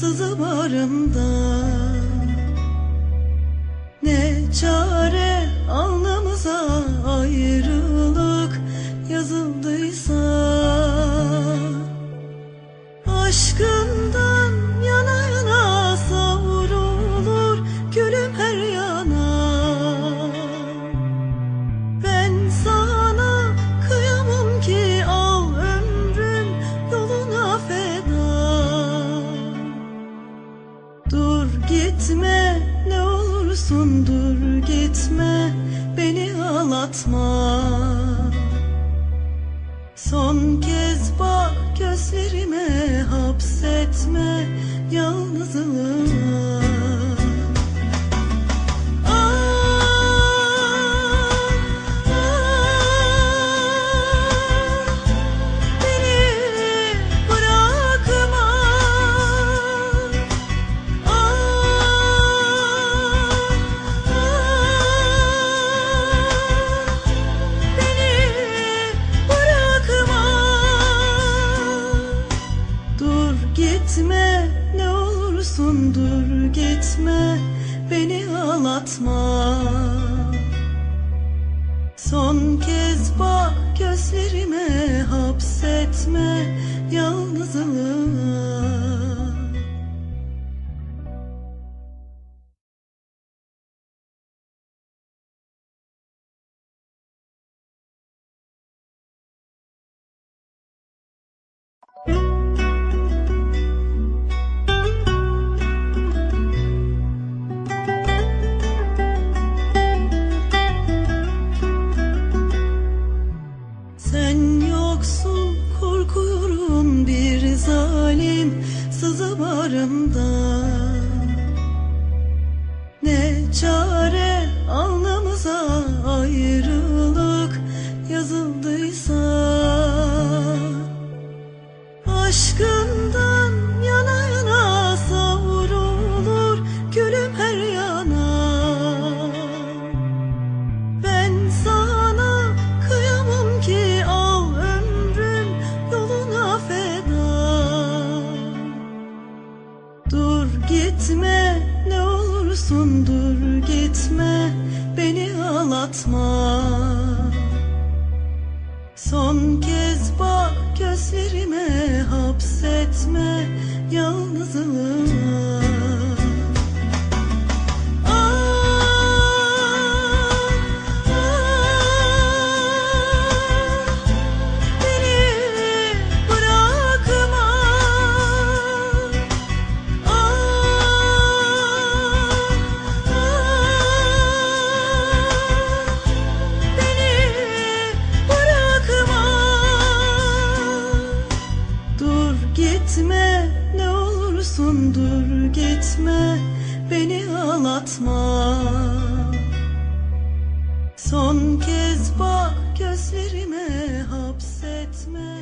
sızı barında Ne çare alnımıza ayrılık yazıldıysa. Aşkından gitme ne olursun dur gitme beni ağlatma. Son kez bak gözlerime hapsetme yalnızlığa gitme ne olursun dur gitme Beni ağlatma. Son kez bak gözlerime hapsetme zalim sızı barında Ne çare olursun dur gitme beni ağlatma. Son kez bak gözlerime hapsetme yalnızlığa olursun dur gitme Beni ağlatma. Son kez bak gözlerime hapsetme